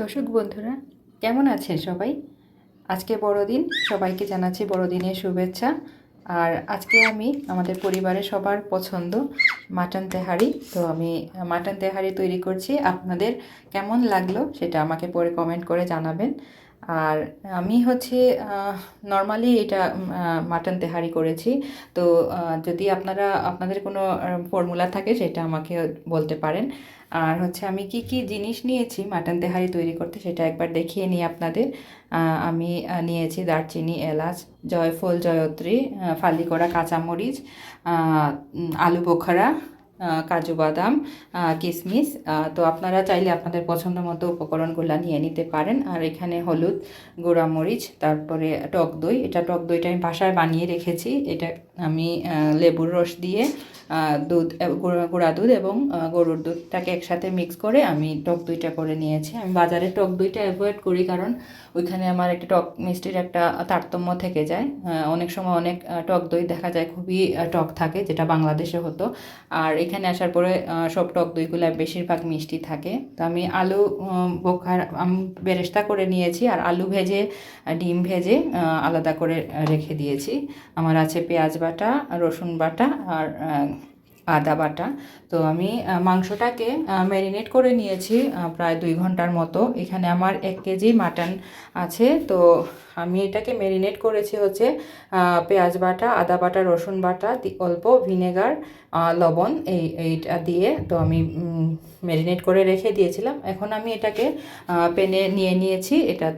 দর্শক বন্ধুরা, কেমন আছেন সবাই? আজকে বড়দিন, সবাইকে জানাচ্ছি বড়দিনের শুভেচ্ছা। আর আজকে আমি, আমাদের পরিবারের সবার পছন্দ মাটন তেহারি। তো আমি মাটন তেহারি তৈরি করছি। আপনাদের কেমন লাগল সেটা আমাকে পরে কমেন্ট করে জানাবেন। আর আমি হচ্ছে নর্মালি এটা মাটন তেহারি করেছি। তো যদি আপনারা, আপনাদের কোনো ফর্মুলা থাকে সেটা আমাকে বলতে পারেন। আর হচ্ছে আমি কি কি জিনিস নিয়েছি মাটন তেহারি তৈরি করতে সেটা একবার দেখিয়ে নিই আপনাদের। আমি নিয়েছি দারচিনি, এলাচ, জয়ফল, জয়ত্রী ফালি করা কাঁচামরিচ আলু বোখারা কাজু বাদাম কিশমিশ তো আপনারা চাইলে আপনাদের পছন্দ মতো উপকরণগুলো নিয়ে নিতে পারেন। আর এখানে হলুদ, গুঁড়ামরিচ, তারপরে টক দই। এটা টক দইটা আমি বাসায় বানিয়ে রেখেছি। এটা আমি লেবুর রস দিয়ে দুধ গুঁড়া দুধ এবং গরুর দুধটাকে একসাথে মিক্স করে আমি টক দইটা করে নিয়েছি। আমি বাজারে টক দইটা অ্যাভয়েড করি কারণ ওইখানে আমার একটা টক মিষ্টির একটা তারতম্য থেকে যায়। অনেক সময় অনেক টক দই দেখা যায় খুবই টক থাকে যেটা বাংলাদেশে হতো। আর এখানে আসার পরে সব টক দইগুলো বেশিরভাগ মিষ্টি থাকে। তো আমি আলু বোখার, আমি বেরেস্তা করে নিয়েছি আর আলু ভেজে ডিম ভেজে আলাদা করে রেখে দিয়েছি। আমার আছে পেঁয়াজ বাটা, রসুন বাটা আর আদা বাটা। তো আমি মাংসটাকে ম্যারিনেট করে নিয়েছি প্রায় দুই ঘণ্টার মতো। এখানে আমার এক কেজি মাটন আছে। তো আমি এটাকে ম্যারিনেট করেছি হচ্ছে পেঁয়াজ বাটা, আদা বাটা, রসুন বাটা অল্প ভিনেগার লবণ এই, এইটা দিয়ে তো আমি ম্যারিনেট করে রেখে দিয়েছিলাম। এখন আমি এটাকে পেনে নিয়ে নিয়েছি। এটা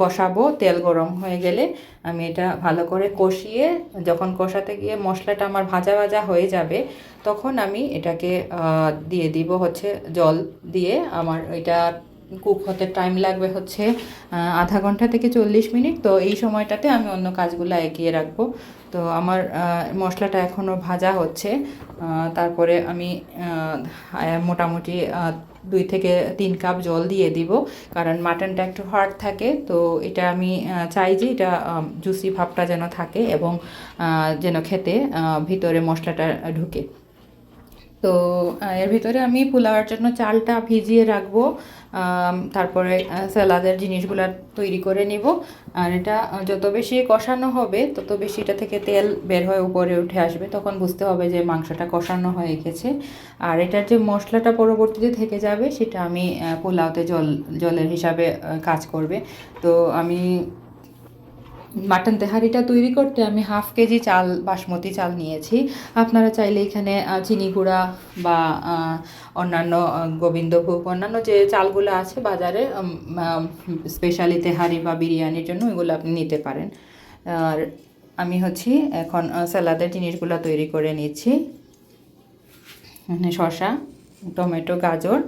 কষাবো, তেল গরম হয়ে গেলে। আমি এটা ভালো করে কষিয়ে, যখন কষাতে গিয়ে মশলাটা আমার ভাজা ভাজা হয়ে যাবে, তখন আমি এটাকে দিয়ে দিব হচ্ছে জল দিয়ে। আমার এটা কুক হতে টাইম লাগবে হচ্ছে আধা ঘণ্টা থেকে চল্লিশ মিনিট। তো এই সময়টাতে আমি অন্য কাজগুলো এগিয়ে রাখব। তো আমার মশলাটা এখনও ভাজা হচ্ছে। তারপরে আমি মোটামুটি দুই থেকে তিন কাপ জল দিয়ে দিব। কারণ মাটনটা একটু হার্ড থাকে। তো এটা আমি চাই যে এটা জুসি ভাবটা যেন থাকে এবং যেন খেতে ভিতরে মশলাটা ঢুকে। তো এর ভিতরে আমি পোলাওয়ার জন্য চালটা ভিজিয়ে রাখব তারপরে স্যালাদের জিনিসগুলো তৈরি করে নিব। আর এটা যত বেশি কষানো হবে, তত বেশি এটা থেকে তেল বের হয়ে উপরে উঠে আসবে। তখন বুঝতে হবে যে মাংসটা কষানো হয়ে গেছে। আর এটার যে মশলাটা পরবর্তীতে থেকে যাবে, সেটা আমি পোলাওতে জল, জলের হিসাবে কাজ করবে। তো আমি মাটন তেহারিটা তৈরি করতে আমি হাফ কেজি চাল, বাসমতি চাল নিয়েছি। আপনারা চাইলে এখানে চিনি গুঁড়া বা অন্যান্য গোবিন্দভোগ, অন্যান্য যে চালগুলো আছে বাজারে স্পেশালি তেহারি বা বিরিয়ানির জন্য ওইগুলো আপনি নিতে পারেন। আর আমি হচ্ছি এখন স্যালাদের জিনিসগুলো তৈরি করে নিচ্ছি। শসা, টমেটো, গাজর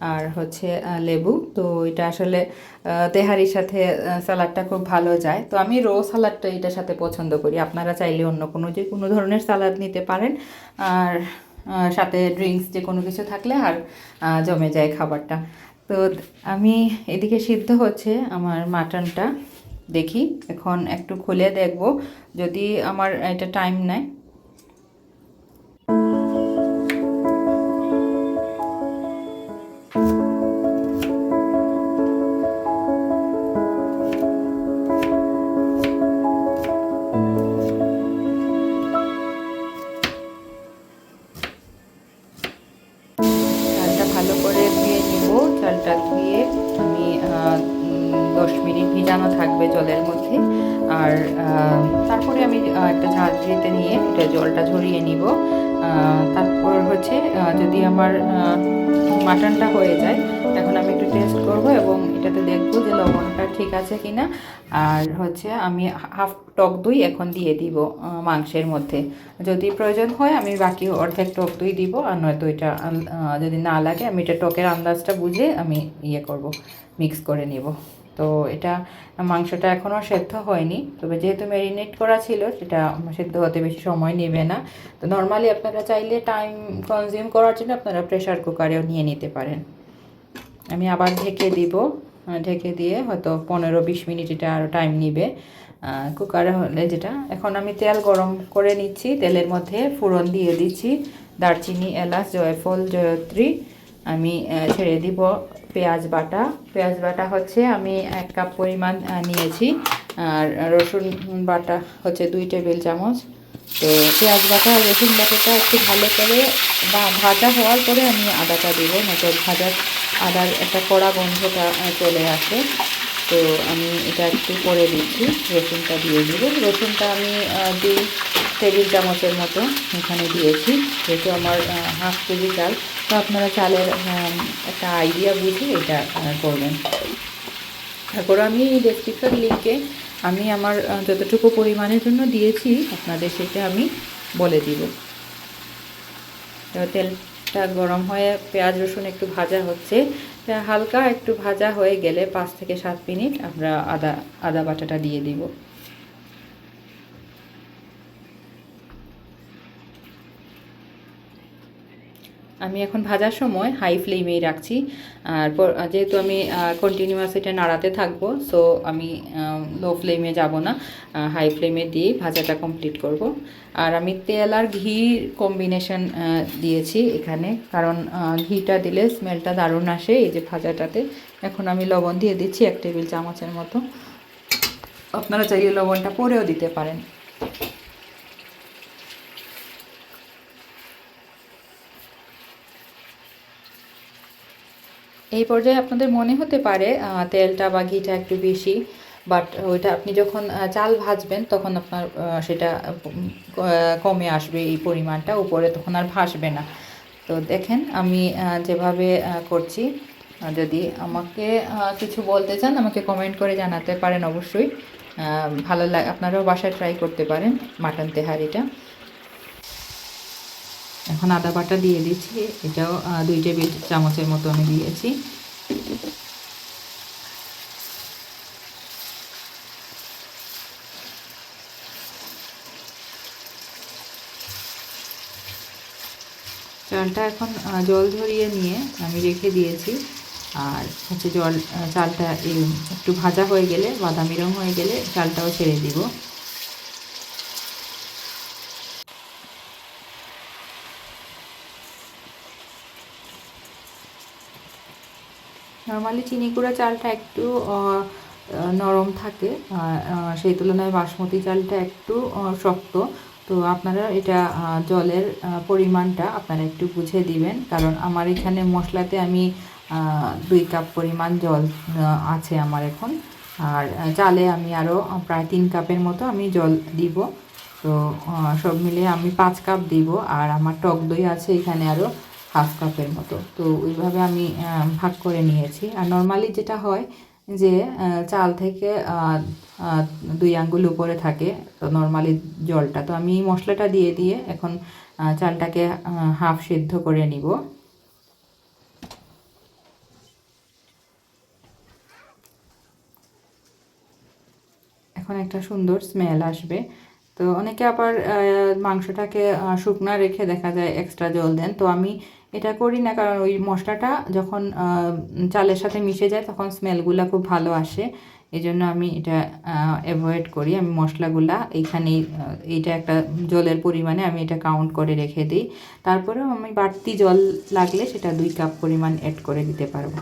আর হচ্ছে লেবু। তো এটা আসলে তেহারির সাথে আহ, সালাডটা খুব ভালো যায়। তো আমি রো সালাডটা এটার সাথে পছন্দ করি। আপনারা চাইলে অন্য কোনো যে কোনো ধরনের সালাদ নিতে পারেন। আর সাথে ড্রিঙ্কস যে কোনো কিছু থাকলে আর জমে যায় খাবারটা। তো আমি এদিকে সিদ্ধ হচ্ছে আমার মাটনটা। দেখি এখন একটু খুলে দেখব। যদি আমার এটা টাইম নেয়। জলের মধ্যে। আর তারপরে আমি একটা ঝাঁঝরিতে নিয়ে এটা জলটা ঝরিয়ে নিব। তারপর হচ্ছে যদি আমার মাটনটা হয়ে যায়, এখন আমি একটু টেস্ট করব এবং এটাতে দেখব যে লবণটা ঠিক আছে কিনা। আর হচ্ছে আমি হাফ টক দই এখন দিয়ে দিব মাংসের মধ্যে। যদি প্রয়োজন হয় আমি বাকি অর্ধেক টক দই দিব, আর নয়তো এটা যদি না লাগে আমি এটা টকের আন্দাজটা বুঝে আমি ইয়ে করব মিক্স করে নিব। তো এটা মাংসটা এখনও সেদ্ধ হয়নি। তবে যেহেতু ম্যারিনেট করা ছিল, সেটা সেদ্ধ হতে বেশি সময় নেবে না। তো নর্মালি আপনারা চাইলে টাইম কনজিউম করার জন্য আপনারা প্রেশার কুকারেও নিয়ে নিতে পারেন। আমি আবার ঢেকে দিব। ঢেকে দিয়ে হয়তো পনেরো বিশ মিনিট এটা আরও টাইম নিবে। কুকারে হলে যেটা, এখন আমি তেল গরম করে নিচ্ছি। তেলের মধ্যে ফোড়ন দিয়ে দিচ্ছি। দারচিনি, এলাচ, জয়ফল, জয়ত্রী আমি ছেড়ে দিব। পেঁয়াজ বাটা। পেঁয়াজ বাটা হচ্ছে আমি এক কাপ পরিমাণ নিয়েছি। আর রসুন বাটা হচ্ছে দুই টেবিল চামচ। তো পেঁয়াজ বাটা আর রসুন বাটাটা একটু ভালো করে ভাজা হওয়ার পরে আমি আদাটা দিব, নয়তো ভাজার আদার একটা কড়া গন্ধটা চলে আসে। তো আমি এটা একটু করে দিচ্ছি, রসুনটা দিয়ে দিব। রসুনটা আমি দুই টেবিল চামচের মতো এখানে দিয়েছি, যেহেতু আমার হাফ কেজি চাল। তো আপনারা চালের একটা আইডিয়া বুঝে এটা করবেন। তারপর আমি এই ডেসক্রিপশন লিঙ্কে আমি আমার যতটুকু পরিমাণের জন্য দিয়েছি, আপনাদের সেটা আমি বলে দিব। তেলটা গরম হয়ে পেঁয়াজ, রসুন একটু ভাজা হচ্ছে। হালকা একটু ভাজা হয়ে গেলে পাঁচ থেকে সাত মিনিট আমরা আদা আদা বাটাটা দিয়ে দিব। আমি এখন ভাজার সময় হাই ফ্লেমেই রাখছি। আর যেহেতু আমি কন্টিনিউয়াস এটা নাড়াতে থাকব সো আমি লো ফ্লেমে যাব না। হাই ফ্লেমে দিয়ে ভাজাটা কমপ্লিট করব। আর আমি তেল আর ঘি কম্বিনেশন দিয়েছি এখানে। কারণ ঘিটা দিলে স্মেলটা দারুণ আসে এই যে ভাজাটাতে। এখন আমি লবণ দিয়ে দিচ্ছি এক টেবিল চামচের মতো। আপনারা চাইলে লবণটা পরেও দিতে পারেন। এই পর্যায়ে আপনাদের মনে হতে পারে তেলটা বা ঘিটা একটু বেশি বাট ওইটা আপনি যখন চাল ভাজবেন তখন আপনার সেটা কমে আসবে এই পরিমাণটা, উপরে তখন আর ভাসবে না। তো দেখেন আমি যেভাবে করছি যদি আমাকে কিছু বলতে চান আমাকে কমেন্ট করে জানাতে পারেন অবশ্যই। ভালো লাগে আপনারাও বাসায় ট্রাই করতে পারেন মাটন তেহারিটা। এখন আদা বাটা দিয়ে দিচ্ছি। এটাও দুই টেবিল চামচের মতো আমি দিয়েছি। চালটা এখন জল ঝরিয়ে নিয়ে আমি রেখে দিয়েছি। আর হচ্ছে জল চালটা একটু ভাজা হয়ে গেলে, বাদামি রং হয়ে গেলে চালটাও ছেড়ে দিব। নর্মালি চিনি গুঁড়া চালটা একটু নরম থাকে সেই তুলনায় বাসমতি চালটা একটু শক্ত। তো আপনারা এটা জলের পরিমাণটা আপনারা একটু বুঝে দিবেন। কারণ আমার এখানে মশলাতে আমি দুই কাপ পরিমাণ জল আছে আমার এখন। আর চালে আমি আরও প্রায় তিন কাপের মতো আমি জল দিব। তো সব মিলিয়ে আমি পাঁচ কাপ দিব। আর আমার টক দই আছে এখানে আরও হাফ কাপের মতো। তো ওইভাবে আমি ভাগ করে নিয়েছি। আর নর্মালি যেটা হয় যে চাল থেকে দুই আঙ্গুল উপরে থাকে, তো নর্মালি জলটা। তো আমি মশলাটা দিয়ে দিয়ে এখন চালটাকে হাফ সিদ্ধ করে নিব। এখন একটা সুন্দর স্মেল আসবে। তো অনেকে আবার মাংসটাকে শুকনা রেখে দেখা যায় এক্সট্রা জল দেন। তো আমি এটা করি না, কারণ ওই মশলাটা যখন চালের সাথে মিশে যায় তখন স্মেলগুলো খুব ভালো আসে। এই জন্য আমি এটা অ্যাভয়েড করি। আমি মশলাগুলা এইখানেই এইটা একটা জলের পরিমাণে আমি এটা কাউন্ট করে রেখে দিই। তারপরেও আমি বাড়তি জল লাগলে সেটা দুই কাপ পরিমাণ অ্যাড করে দিতে পারব।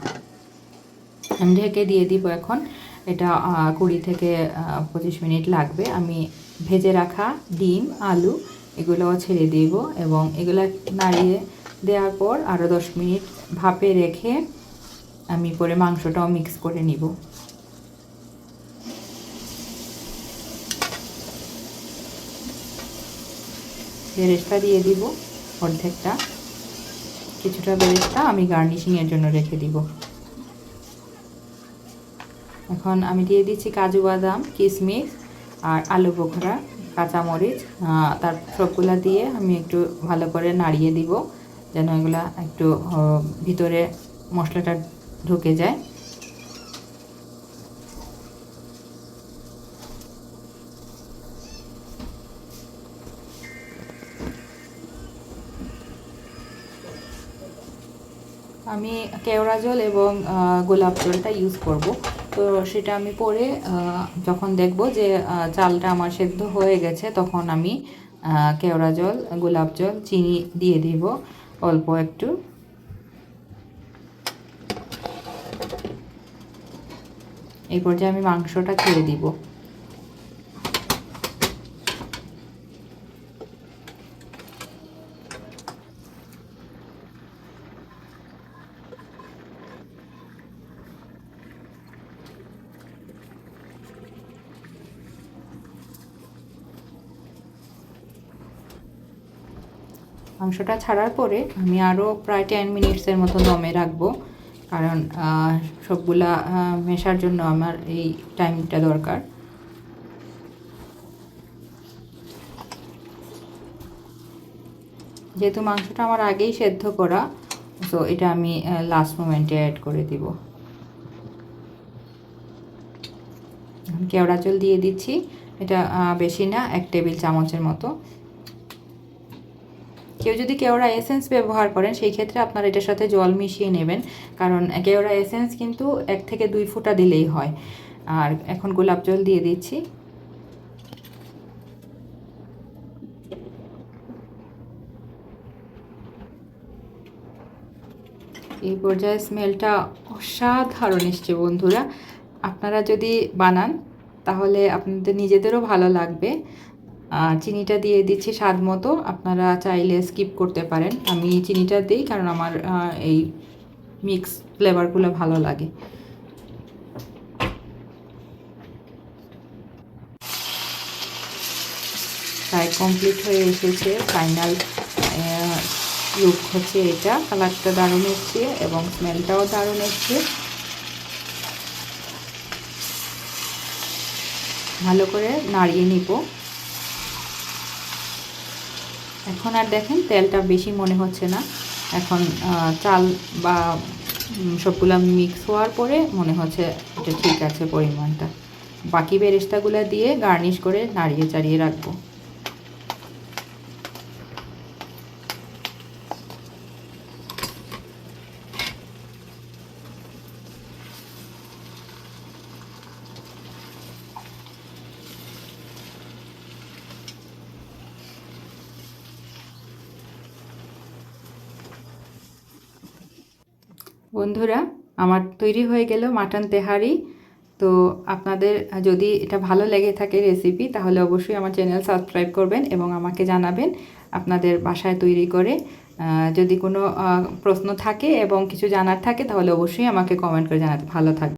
আমি ঢেকে দিয়ে দিব এখন। এটা কুড়ি থেকে পঁচিশ মিনিট লাগবে। আমি ভেজে রাখা ডিম, আলু এগুলোও ছেড়ে দিব এবং এগুলো নাড়িয়ে দেওয়ার পর আরও দশ মিনিট ভাপে রেখে আমি পরে মাংসটাও মিক্স করে নিব। বেরেস্তা দিয়ে দিব অর্ধেকটা। কিছুটা বেরেস্তা আমি গার্নিশিংয়ের জন্য রেখে দিব। এখন আমি দিয়ে দিচ্ছি কাজু বাদাম কিশমিশ আর আলু বোখরা, কাঁচামরিচ তার সবগুলা দিয়ে আমি একটু ভালো করে নাড়িয়ে দিব যেন এগুলা একটু ভিতরে মশলাটা ঢুকে যায়। আমি কেওড়া জল এবং গোলাপ জলটা ইউজ করব। তো সেটা আমি পরে যখন দেখব যে চালটা আমার সেদ্ধ হয়ে গেছে, তখন আমি কেওড়া জল, গোলাপ জল, চিনি দিয়ে দিব অল্প একটু। এই পর্যায়ে আমি মাংসটা খেয়ে দিব। মাংসটা ছাড়ার পরে আমি আরও প্রায় টেন মিনিটসের মতো দমে রাখব। কারণ সবগুলা মেশার জন্য আমার এই টাইমটা দরকার। যেহেতু মাংসটা আমার আগেই সেদ্ধ করা তো এটা আমি লাস্ট মোমেন্টে অ্যাড করে দিব। কেওড়া জল দিয়ে দিচ্ছি। এটা বেশি না, এক টেবিল চামচের মতো। কেউ যদি কেওড়া এসেন্স ব্যবহার করেন, সেই ক্ষেত্রে আপনারা এটার সাথে জল মিশিয়ে নেবেন। কারণ কেওড়া এসেন্স কিন্তু এক থেকে দুই ফুটা দিলেই হয়। আর এখন গোলাপ জল দিয়ে দিচ্ছি। এই পর্যায়ে স্মেলটা অসাধারণ এসছে বন্ধুরা। আপনারা যদি বানান, তাহলে আপনাদের নিজেদেরও ভালো লাগবে। চিনিটা দিয়ে দিচ্ছি স্বাদ মতো। আপনারা চাইলে স্কিপ করতে পারেন। আমি চিনিটা দিই কারণ আমার এই মিক্স ফ্লেভারগুলো ভালো লাগে। প্রায় কমপ্লিট হয়ে এসেছে। ফাইনাল লুক হচ্ছে এটা। কালারটা দারুণ এসছে এবং স্মেলটাও দারুণ এসছে। ভালো করে নাড়িয়ে নিব। এখন আর দেখেন তেলটা বেশি মনে হচ্ছে না। এখন চাল বা সবগুলো মিক্স হওয়ার পরে মনে হচ্ছে এটা ঠিক আছে পরিমাণটা। বাকি বেরেস্তাগুলো দিয়ে গার্নিশ করে নাড়িয়ে চাড়িয়ে রাখব। বন্ধুরা, আমার তৈরি হয়ে গেল মাটন তেহারি। তো আপনাদের যদি এটা ভালো লেগে থাকে রেসিপি তাহলে অবশ্যই আমার চ্যানেল সাবস্ক্রাইব করবেন এবং আমাকে জানাবেন আপনাদের বাসায় তৈরি করে। যদি কোনো প্রশ্ন থাকে এবং কিছু জানার থাকে, তাহলে অবশ্যই আমাকে কমেন্ট করে জানাতে। ভালো থাকবে